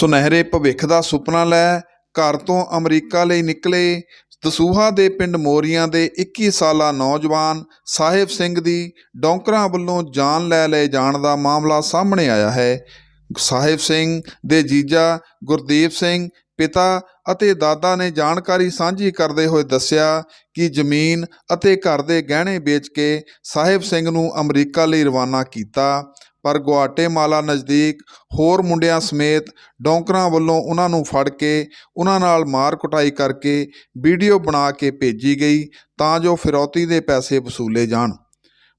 ਸੁਨਹਿਰੇ ਭਵਿੱਖ ਦਾ ਸੁਪਨਾ ਲੈ, ਘਰ ਤੋਂ ਅਮਰੀਕਾ ਲਈ ਨਿਕਲੇ। ਦਸੂਹਾ ਦੇ ਪਿੰਡ ਮੋਰੀਆਂ ਦੇ 21 ਸਾਲਾ ਨੌਜਵਾਨ ਸਾਹਿਬ ਸਿੰਘ ਦੀ ਡੌਂਕਰਾਂ ਵੱਲੋਂ ਜਾਨ ਲੈ ਲਏ ਜਾਣ ਦਾ ਮਾਮਲਾ ਸਾਹਮਣੇ ਆਇਆ ਹੈ। ਸਾਹਿਬ ਸਿੰਘ ਦੇ ਜੀਜਾ ਗੁਰਦੀਪ ਸਿੰਘ ਪਿਤਾ ਅਤੇ ਦਾਦਾ ਨੇ ਜਾਣਕਾਰੀ ਸਾਂਝੀ ਕਰਦੇ ਹੋਏ ਦੱਸਿਆ ਕਿ ਜ਼ਮੀਨ ਅਤੇ ਘਰ ਦੇ ਗਹਿਣੇ ਵੇਚ ਕੇ ਸਾਹਿਬ ਸਿੰਘ ਨੂੰ ਅਮਰੀਕਾ ਲਈ ਰਵਾਨਾ ਕੀਤਾ। ਪਰ ਗੁਆਟੇਮਾਲਾ ਨਜ਼ਦੀਕ ਹੋਰ ਮੁੰਡਿਆਂ ਸਮੇਤ ਡੌਂਕਰਾਂ ਵੱਲੋਂ ਉਹਨਾਂ ਨੂੰ ਫੜ ਕੇ ਉਹਨਾਂ ਨਾਲ ਮਾਰ ਕੁਟਾਈ ਕਰਕੇ ਵੀਡੀਓ ਬਣਾ ਕੇ ਭੇਜੀ ਗਈ ਤਾਂ ਜੋ ਫਿਰੌਤੀ ਦੇ ਪੈਸੇ ਵਸੂਲੇ ਜਾਣ।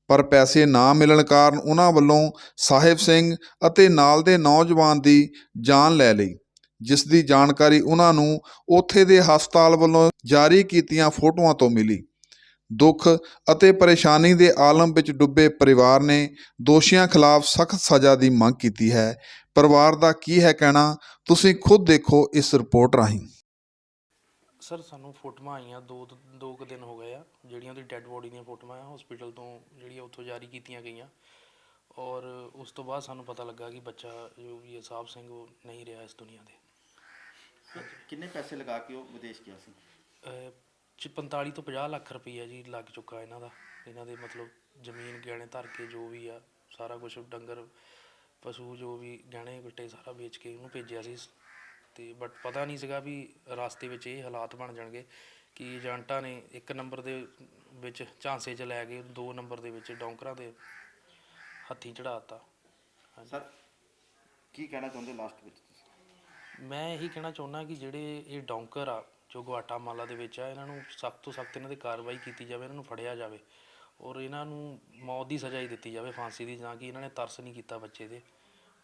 ਪਰ ਪੈਸੇ ਨਾ ਮਿਲਣ ਕਾਰਨ ਉਹਨਾਂ ਵੱਲੋਂ ਸਾਹਿਬ ਸਿੰਘ ਅਤੇ ਨਾਲ ਦੇ ਨੌਜਵਾਨ ਦੀ ਜਾਨ ਲੈ ਲਈ। ਜਿਸ ਦੀ ਜਾਣਕਾਰੀ ਉਹਨਾਂ ਨੂੰ ਉੱਥੇ ਦੇ ਹਸਪਤਾਲ ਵੱਲੋਂ ਜਾਰੀ ਕੀਤੀਆਂ ਫੋਟੋਆਂ ਤੋਂ ਮਿਲੀ। ਦੁੱਖ ਅਤੇ ਪਰੇਸ਼ਾਨੀ ਦੇ ਆਲਮ ਵਿੱਚ ਡੁੱਬੇ ਪਰਿਵਾਰ ਨੇ ਦੋਸ਼ੀਆਂ ਖਿਲਾਫ ਸਖਤ ਸਜ਼ਾ ਦੀ ਮੰਗ ਕੀਤੀ ਹੈ। ਪਰਿਵਾਰ ਦਾ ਕੀ ਹੈ ਕਹਿਣਾ, ਤੁਸੀਂ ਖੁਦ ਦੇਖੋ ਇਸ ਰਿਪੋਰਟ ਰਾਹੀਂ। ਸਰ, ਸਾਨੂੰ ਫੋਟੋਆਂ ਆਈਆਂ, ਦੋ ਦੋ ਕੁ ਦਿਨ ਹੋ ਗਏ ਆ, ਜਿਹੜੀਆਂ ਉਹਦੀ ਡੈੱਡ ਬੋਡੀ ਦੀਆਂ ਫੋਟੋਆਂ ਆ ਹਸਪੀਟਲ ਤੋਂ ਜਿਹੜੀਆਂ ਉੱਥੋਂ ਜਾਰੀ ਕੀਤੀਆਂ ਗਈਆਂ। ਔਰ ਉਸ ਤੋਂ ਬਾਅਦ ਸਾਨੂੰ ਪਤਾ ਲੱਗਾ ਕਿ ਬੱਚਾ ਜੋ ਵੀ ਹੈ, ਸਾਹਿਬ ਸਿੰਘ, ਉਹ ਨਹੀਂ ਰਿਹਾ ਇਸ ਦੁਨੀਆ ਦੇ। ਕਿੰਨੇ ਪੈਸੇ ਲਗਾ ਕੇ ਉਹ ਵਿਦੇਸ਼ ਗਿਆ ਸੀ? ਅਹ ਚ 45 ਤੋਂ 50 ਲੱਖ ਰੁਪਈਆ ਜੀ ਲੱਗ ਚੁੱਕਾ ਇਹਨਾਂ ਦਾ। ਇਹਨਾਂ ਦੇ ਮਤਲਬ ਜ਼ਮੀਨ ਗਹਿਣੇ ਧਰ ਕੇ ਜੋ ਵੀ ਆ ਸਾਰਾ ਕੁਝ ਡੰਗਰ ਪਸ਼ੂ ਜੋ ਵੀ ਗਹਿਣੇ ਗੁੱਟੇ ਸਾਰਾ ਵੇਚ ਕੇ ਉਹਨੂੰ ਭੇਜਿਆ ਸੀ। ਤੇ ਬਟ ਪਤਾ ਨਹੀਂ ਸੀਗਾ ਵੀ ਰਾਸਤੇ ਵਿੱਚ ਇਹ ਹਾਲਾਤ ਬਣ ਜਾਣਗੇ ਕਿ ਏਜੰਟਾਂ ਨੇ ਇੱਕ ਨੰਬਰ ਦੇ ਵਿੱਚ ਝਾਂਸੇ 'ਚ ਲੈ ਕੇ ਦੋ ਨੰਬਰ ਦੇ ਵਿੱਚ ਡੌਂਕਰਾਂ ਦੇ ਹੱਥੀਂ ਚੜਾਤਾ ਸਰ ਕੀ ਕਹਿਣਾ ਚਾਹੁੰਦੇ ਲਾਸਟ ਵਿੱਚ? ਮੈਂ ਇਹੀ ਕਹਿਣਾ ਚਾਹੁੰਦਾ ਕਿ ਜਿਹੜੇ ਇਹ ਡੌਂਕਰ ਆ, ਜੋ ਗੁਆਟਾਮਾਲਾ ਦੇ ਵਿੱਚ ਆ, ਇਹਨਾਂ ਨੂੰ ਸਖਤ ਤੋਂ ਸਖਤ ਇਹਨਾਂ ਤੇ ਕਾਰਵਾਈ ਕੀਤੀ ਜਾਵੇ, ਇਹਨਾਂ ਨੂੰ ਫੜਿਆ ਜਾਵੇ ਔਰ ਇਹਨਾਂ ਨੂੰ ਮੌਤ ਦੀ ਸਜ਼ਾ ਹੀ ਦਿੱਤੀ ਜਾਵੇ ਫਾਂਸੀ ਦੀ ਜਾਂ ਕਿ ਇਹਨਾਂ ਨੇ ਤਰਸ ਨਹੀਂ ਕੀਤਾ ਬੱਚੇ ਦੇ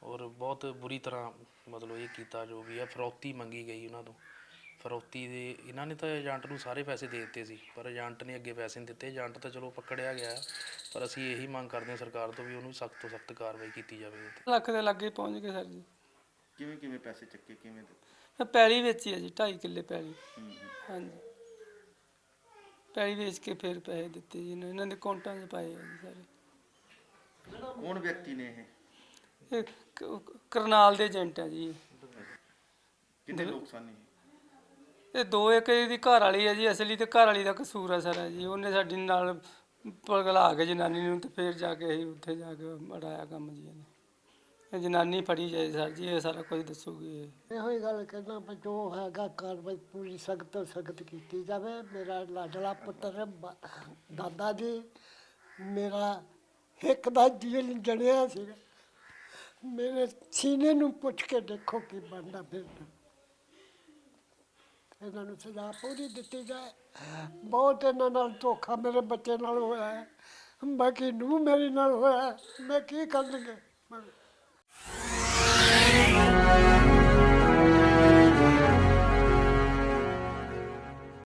ਔਰ ਬਹੁਤ ਬੁਰੀ ਤਰ੍ਹਾਂ ਮਤਲਬ ਇਹ ਕੀਤਾ ਜੋ ਵੀ ਹੈ ਫਰੋਤੀ ਮੰਗੀ ਗਈ ਉਹਨਾਂ ਤੋਂ ਫਰੋਤੀ ਦੇ, ਇਹਨਾਂ ਨੇ ਤਾਂ ਏਜੰਟ ਨੂੰ ਸਾਰੇ ਪੈਸੇ ਦੇ ਦਿੱਤੇ ਸੀ, ਪਰ ਏਜੰਟ ਨੇ ਅੱਗੇ ਪੈਸੇ ਨਹੀਂ ਦਿੱਤੇ, ਏਜੰਟ ਤਾਂ ਚਲੋ ਪਕੜਿਆ ਗਿਆ ਹੈ। ਪਰ ਅਸੀਂ ਇਹੀ ਮੰਗ ਕਰਦੇ ਹਾਂ ਸਰਕਾਰ ਤੋਂ ਵੀ ਉਹਨੂੰ ਸਖਤ ਤੋਂ ਸਖਤ ਕਾਰਵਾਈ ਕੀਤੀ ਜਾਵੇ ਲੱਖ ਦੇ ਲਾਗੇ ਪਹੁੰਚ ਗਏ ਸਰ ਜੀ ਕਿਵੇਂ ਕਿਵੇਂ ਪੈਸੇ ਚੱਕੇ ਕਿਵੇਂ ਦਿੱਤੇ? ਮੈਂ ਪੈਲੀ ਵੇਚੀ ਹੈ ਜੀ 2.5 ਕਿੱਲੇ ਪੈਲੀ। ਹੂੰ, ਹੂੰ। ਹਾਂਜੀ। ਪੈਲੀ ਵੇਚ ਕੇ ਫਿਰ ਪੈਸੇ ਦਿੱਤੇ ਜੀ ਇਹਨਾਂ- ਇਹਨਾਂ ਦੇ ਅਕਾਊਂਟਾਂ 'ਚ ਪਾਏ ਆ ਜੀ ਸਾਰੇ। ਕੌਣ ਵਿਅਕਤੀ ਨੇ ਇਹ? ਇਹ ਕ- ਕਰਨਾਲ ਦੇ ਏਜੰਟ ਆ ਜੀ। ਕਿੰਨੇ ਲੋਕ ਸਨ ਇਹ? ਇਹ ਦੋ ਇੱਕ ਇਹਦੀ ਘਰ ਵਾਲੀ ਹੈ ਜੀ ਅਸਲੀ ਤੇ ਘਰ ਵਾਲੀ ਦਾ ਕਸੂਰ ਆ ਸਾਰਾ ਜੀ। ਉਹਨੇ ਸਾਡੀ ਨਾਲ ਪਗਲਾ ਕੇ ਜਨਾਨੀ ਨੂੰ ਤੇ ਫਿਰ ਜਾ ਕੇ ਅਸੀਂ ਉੱਥੇ ਜਾ ਕੇ ਮੜਾਇਆ ਕੰਮ ਜੀ ਇਹਨੇ। ਇਹ ਜਨਾਨੀ ਫੜੀ ਜਾਏ ਸਰ ਜੀ, ਇਹ ਸਾਰਾ ਕੁਝ ਦੱਸੂਗੀ। ਇਹ ਇਹੋ ਹੀ ਗੱਲ ਕਹਿਣਾ ਵੀ ਜੋ ਹੈਗਾ ਕਾਰਵਾਈ ਪੂਰੀ ਸਖਤ ਤੋਂ ਸਖਤ ਕੀਤੀ ਜਾਵੇ। ਮੇਰਾ ਲਾਡਲਾ ਪੁੱਤਰ ਬ- ਦਾਦਾ ਜੀ, ਮੇਰਾ ਇੱਕ ਦਾ ਜੀਲ ਜੜਿਆ ਸੀ। ਮੇਰੇ ਸੀਨੇ ਨੂੰ ਪੁੱਛ ਕੇ ਦੇਖੋ ਕੀ ਬਣਦਾ ਫਿਰ। ਇਹਨਾਂ ਨੂੰ ਸਜ਼ਾ ਪੂਰੀ ਦਿੱਤੀ ਜਾਏ। ਬਹੁਤ ਇਹਨਾਂ ਨਾਲ ਧੋਖਾ ਮੇਰੇ ਬੱਚੇ ਨਾਲ ਹੋਇਆ ਹੈ। ਬਾਕੀ ਨੂੰ ਮੇਰੀ ਨਾਲ ਹੋਇਆ ਹੈ। ਮੈਂ ਕੀ ਕਰਨਗੇ?